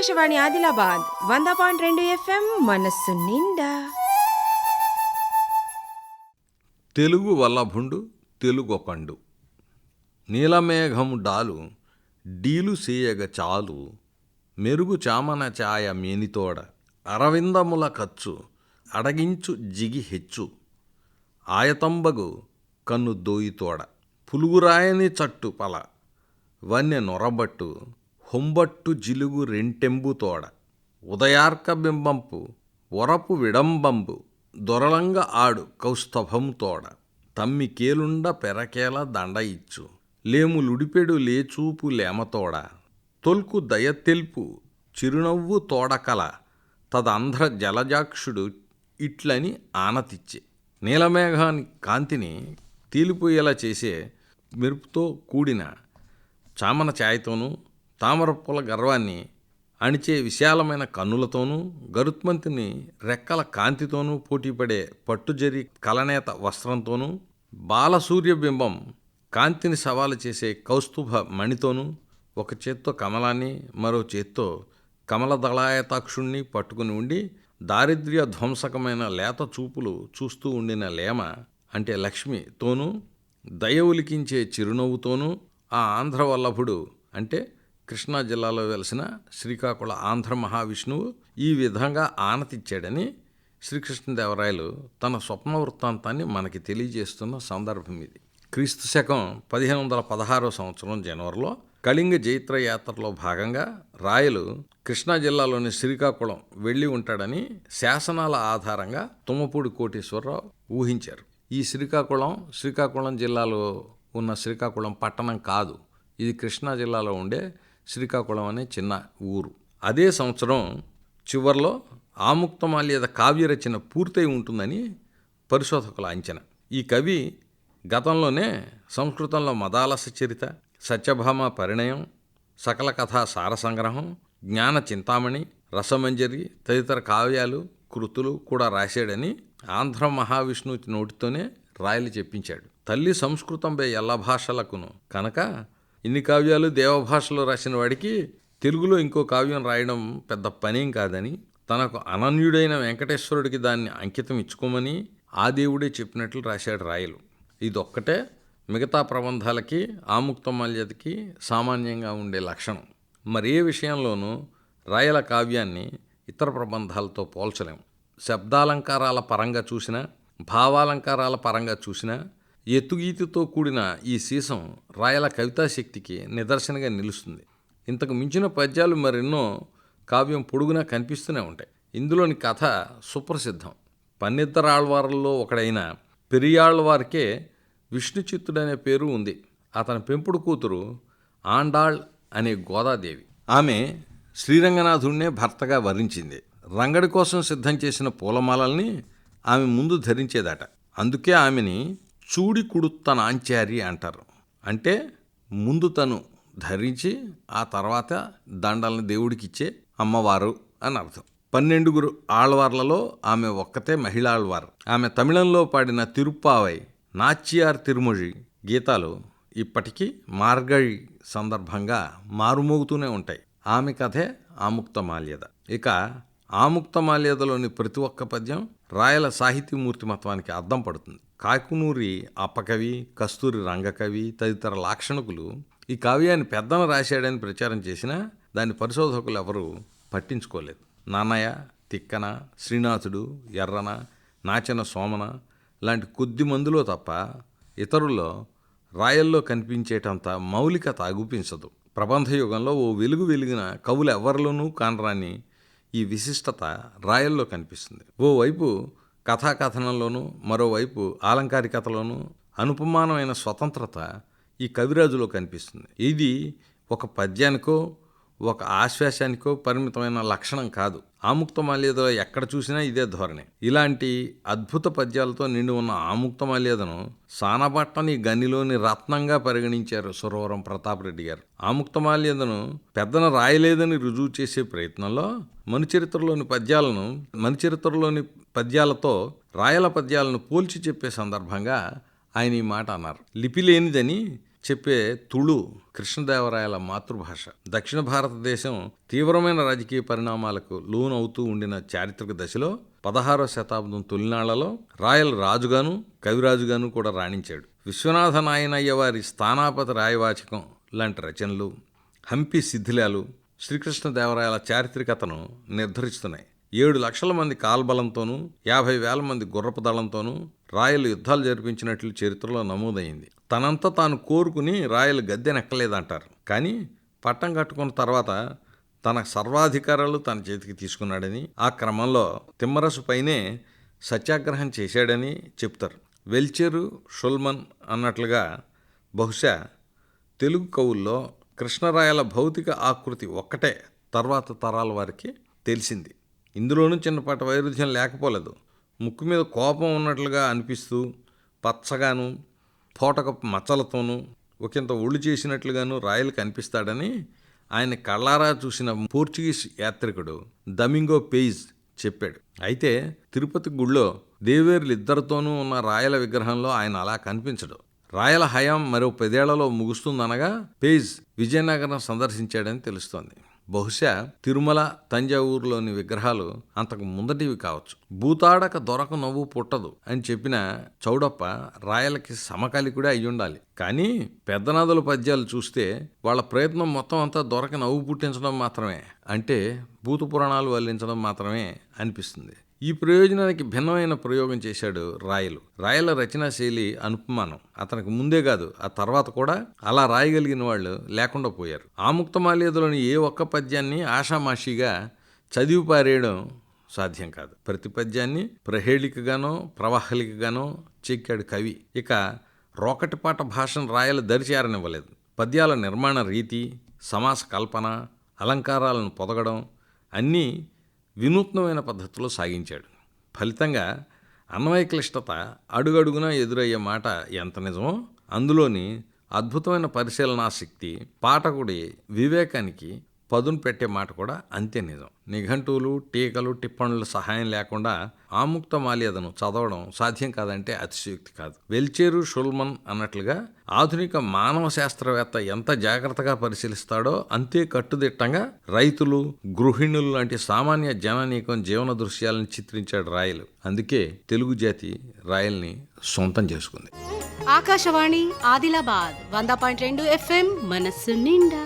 ఆకాశవాణి ఆదిలాబాద్ వంద పాయింట్ రెండు ఎఫ్ఎం మనస్సు నిండా. తెలుగు వల్లభుండు తెలుగొకండు నీలమేఘము డాలు డీలు సేయగ చాలు. మెరుగు చామన ఛాయ మేనితోడ అరవిందముల ఖర్చు అడగించు జిగి హెచ్చు. ఆయతంబగు కన్ను దోయితోడ పులుగురాయని చట్టు పల వన్నె నొరబట్టు హొంబట్టు జిలుగు రెంటెంబుతోడ ఉదయార్క బింబంపు ఒరపు విడంబంబు దొరలంగ ఆడు కౌస్తభంతోడ తమ్మి కేలుండ పెరకేల దండ ఇచ్చు లేములుడిపెడు లేచూపు లేమతోడ తొల్కు దయతెల్పు చిరునవ్వు తోడకల తదంధ్ర జలజాక్షుడు ఇట్లని ఆనతిచ్చే నీలమేఘాని కాంతిని తీలిపోయేలా చేసే మెరుపుతో కూడిన చామన ఛాయతోనూ తామరపుల గర్వాన్ని అణిచే విశాలమైన కన్నులతోనూ గరుత్మంతుని రెక్కల కాంతితోనూ పోటీపడే పట్టుజరి కలనేత వస్త్రంతోనూ బాలసూర్యబింబం కాంతిని సవాలు చేసే కౌస్తుభ మణితోనూ ఒక చేత్తో కమలాన్ని మరో చేత్తో కమలదళాయతాక్షుణ్ణి పట్టుకుని ఉండి దారిద్ర్య ధ్వంసకమైన లేత చూపులు చూస్తూ ఉండిన లేమ అంటే లక్ష్మితోనూ దయ ఉలికించే చిరునవ్వుతోనూ ఆ ఆంధ్ర వల్లభుడు అంటే కృష్ణా జిల్లాలో వెలిసిన శ్రీకాకుళ ఆంధ్ర మహావిష్ణువు ఈ విధంగా ఆనతిచ్చాడని శ్రీకృష్ణదేవరాయలు తన స్వప్న వృత్తాంతాన్ని మనకి తెలియజేస్తున్న సందర్భం ఇది. క్రీస్తు శకం పదిహేను వందల పదహారో సంవత్సరం జనవరిలో కళింగ జైత్ర యాత్రలో భాగంగా రాయలు కృష్ణా జిల్లాలోని శ్రీకాకుళం వెళ్ళి ఉంటాడని శాసనాల ఆధారంగా తుమ్మపూడి కోటేశ్వరరావు ఊహించారు. ఈ శ్రీకాకుళం శ్రీకాకుళం జిల్లాలో ఉన్న శ్రీకాకుళం పట్టణం కాదు. ఇది కృష్ణా జిల్లాలో ఉండే శ్రీకాకుళం అనే చిన్న ఊరు. అదే సంవత్సరం చివర్లో ఆముక్తమాల్యద కావ్య రచన పూర్తయి ఉంటుందని పరిశోధకుల అంచనా. ఈ కవి గతంలోనే సంస్కృతంలో మదాలస చరిత సత్యభామ పరిణయం సకల కథా సార సంగ్రహం జ్ఞాన చింతామణి రసమంజరి తదితర కావ్యాలు కృతులు కూడా రాశాడని ఆంధ్ర మహావిష్ణువు నోటితోనే రాయలు చెప్పించాడు. తల్లి సంస్కృతంపై ఎల్ల భాషలకును కనుక ఇన్ని కావ్యాలు దేవభాషలో రాసిన వాడికి తెలుగులో ఇంకో కావ్యం రాయడం పెద్ద పనేం కాదని తనకు అనన్యుడైన వెంకటేశ్వరుడికి దాన్ని అంకితం ఇచ్చుకోమని ఆ దేవుడే చెప్పినట్లు రాశాడు రాయలు. ఇదొక్కటే మిగతా ప్రబంధాలకి ఆముక్తమాల్యతకి సామాన్యంగా ఉండే లక్షణం. మరే విషయంలోనూ రాయల కావ్యాన్ని ఇతర ప్రబంధాలతో పోల్చలేం. శబ్దాలంకారాల పరంగా చూసినా భావాలంకారాల పరంగా చూసినా ఎత్తుగీతితో కూడిన ఈ సీసం రాయల కవితాశక్తికి నిదర్శనగా నిలుస్తుంది. ఇంతకు మించిన పద్యాలు మరెన్నో కావ్యం పొడుగునా కనిపిస్తూనే ఉంటాయి. ఇందులోని కథ సుప్రసిద్ధం. పన్నిద్దరాళ్వార్లలో ఒకడైన పెరియాళ్వారికే విష్ణుచిత్తుడనే పేరు ఉంది. అతని పెంపుడు కూతురు ఆండాళ్ అనే గోదాదేవి. ఆమె శ్రీరంగనాథుడినే భర్తగా వరించింది. రంగడి కోసం సిద్ధం చేసిన పూలమాలల్ని ఆమె ముందు ధరించేదట. అందుకే ఆమెని చూడి కుడుత్తనాంచారి అంటారు. అంటే ముందు తను ధరించి ఆ తర్వాత దండల్ని దేవుడికిచ్చే అమ్మవారు అని అర్థం. పన్నెండుగురు ఆళ్వార్లలో ఆమె ఒక్కతే మహిళాళ్వారు ఆమె తమిళంలో పాడిన తిరుప్పావై నాచ్యార్ తిరుమొഴി గీతాలు ఇప్పటికీ మార్గళి సందర్భంగా మారుమోగుతూనే ఉంటాయి. ఆమె కథే ఆముక్తమాల్యద ఇక ఆముక్తమాల్యదలోని ప్రతి ఒక్క పద్యం రాయల సాహితీమూర్తిమత్వానికి అద్దం పడుతుంది. కాకునూరి అప్పకవి కస్తూరి రంగకవి తదితర లాక్షణకులు ఈ కావ్యాన్ని పెద్దన రాశాడని ప్రచారం చేసినా దాని పరిశోధకులు ఎవరు పట్టించుకోలేదు. నాన్నయ్య తిక్కన శ్రీనాథుడు ఎర్రన నాచన సోమన లాంటి కొద్ది మందిలో తప్ప ఇతరుల్లో రాయల్లో కనిపించేటంత మౌలికత అగుపించదు. ప్రబంధ యుగంలో ఓ వెలుగు వెలిగిన కవులు ఎవరిలోనూ కానరాని ఈ విశిష్టత రాయల్లో కనిపిస్తుంది. ఓవైపు కథాకథనంలోనూ మరోవైపు ఆలంకారికతలోనూ అనుపమానమైన స్వతంత్రత ఈ కవిరాజులో కనిపిస్తుంది. ఇది ఒక పద్యానికో ఒక ఆశ్వాసానికో పరిమితమైన లక్షణం కాదు. ఆముక్తమాల్యదలో ఎక్కడ చూసినా ఇదే ధోరణి. ఇలాంటి అద్భుత పద్యాలతో నిండి ఉన్న ఆముక్తమాల్యదను సానబట్టని గనిలోని రత్నంగా పరిగణించారు సురవరం ప్రతాప్ రెడ్డి గారు. ఆముక్తమాల్యదను పెద్దన రాయలేదని రుజువు చేసే ప్రయత్నంలో మనుచరిత్రలోని పద్యాలను మనుచరిత్రలోని పద్యాలతో రాయల పద్యాలను పోల్చి చెప్పే సందర్భంగా ఆయన ఈ మాట అన్నారు. లిపి లేనిదని చెప్పే తుళు కృష్ణదేవరాయల మాతృభాష. దక్షిణ భారతదేశం తీవ్రమైన రాజకీయ పరిణామాలకు లోనవుతూ ఉండిన చారిత్రక దశలో పదహారవ శతాబ్దం తొలినాళ్ళలో రాయల్ రాజుగాను కవిరాజుగాను కూడా రాణించాడు. విశ్వనాథ నాయనయ్య వారి స్థానాపతి రాయవాచకం లాంటి రచనలు హంపి శిథిలాలు శ్రీకృష్ణదేవరాయల చారిత్రకతను నిర్ధరిస్తున్నాయి. ఏడు లక్షల మంది కాల్బలంతోనూ యాభై వేల మంది గుర్రపు దళంతోనూ రాయలు యుద్ధాలు జరిపించినట్లు చరిత్రలో నమోదైంది. తనంతా తాను కోరుకుని రాయలు గద్దెనెక్కలేదంటారు కానీ పట్టం కట్టుకున్న తర్వాత తన సర్వాధికారాలు తన చేతికి తీసుకున్నాడని ఆ క్రమంలో తిమ్మరసు పైనే సత్యాగ్రహం చేశాడని చెప్తారు. వెల్చెరు షుల్మన్ అన్నట్లుగా బహుశా తెలుగు కవుల్లో కృష్ణరాయల భౌతిక ఆకృతి ఒక్కటే తర్వాత తరాల వారికి తెలిసింది. ఇందులోనూ చిన్నపాటి వైరుధ్యం లేకపోలేదు. ముక్కు మీద కోపం ఉన్నట్లుగా అనిపిస్తూ పచ్చగాను పోటకపు మచ్చలతోనూ ఒకంత ఒళ్ళు చేసినట్లుగాను రాయలు కనిపిస్తాడని ఆయన కళ్ళారా చూసిన పోర్చుగీస్ యాత్రికుడు దమింగో పేజ్ చెప్పాడు. అయితే తిరుపతి గుళ్ళో దేవేరులు ఇద్దరితోనూ ఉన్న రాయల విగ్రహంలో ఆయన అలా కనిపించడు. రాయల హయాం మరో పదేళ్ళలో ముగుస్తుందనగా పేజ్ విజయనగరం సందర్శించాడని తెలుస్తోంది. బహుశా తిరుమల తంజావూరులోని విగ్రహాలు అంతకు ముందటివి కావచ్చు. భూతాడక దొరక నవ్వు పుట్టదు అని చెప్పిన చౌడప్ప రాయలకి సమకాలికుడే అయ్యుండాలి. కానీ పెద్దనాదుల పద్యాలు చూస్తే వాళ్ళ ప్రయత్నం మొత్తం అంతా దొరక నవ్వు పుట్టించడం మాత్రమే అంటే భూత పురాణాలు వల్లించడం మాత్రమే అనిపిస్తుంది. ఈ ప్రయోజనానికి భిన్నమైన ప్రయోగం చేశాడు రాయలు. రాయల రచనా శైలి అనుపమానం. అతనికి ముందే కాదు ఆ తర్వాత కూడా అలా రాయగలిగిన వాళ్ళు లేకుండా పోయారు. ఆముక్తమాల్యదలోని ఏ ఒక్క పద్యాన్ని ఆషామాషిగా చదివి పారేయడం సాధ్యం కాదు. ప్రతి పద్యాన్ని ప్రహేళికగానో ప్రవాహలికగానో చెక్కాడు కవి. ఇక రోకటిపాట భాషను రాయలు దరిచేరనివ్వలేదు పద్యాల నిర్మాణ రీతి సమాస కల్పన అలంకారాలను పొదగడం అన్నీ వినూత్నమైన పద్ధతిలో సాగించాడు. ఫలితంగా అన్వయ క్లిష్టత అడుగడుగునా ఎదురయ్యే మాట ఎంత నిజమో అందులోని అద్భుతమైన పరిశీలనాశక్తి పాఠకుడి వివేకానికి పదును పెట్టే మాట కూడా అంతే నిజం. నిఘంటువులు టీకలు టిప్పణుల సహాయం లేకుండా ఆముక్త మాల్యదను చదవడం సాధ్యం కాదంటే అతిశయోక్తి కాదు. వెల్చేరు షుల్మన్ అన్నట్లుగా ఆధునిక మానవ శాస్త్రవేత్త ఎంత జాగ్రత్తగా పరిశీలిస్తాడో అంతే కట్టుదిట్టంగా రైతులు గృహిణులు లాంటి సామాన్య జననీకం జీవన దృశ్యాలను చిత్రించాడు రాయలు. అందుకే తెలుగు జాతి రాయల్ని సొంతం చేసుకుంది. ఆకాశవాణి ఆదిలాబాద్ వంద పాయింట్ రెండు ఎఫ్ఎం మనస్సు నిండా.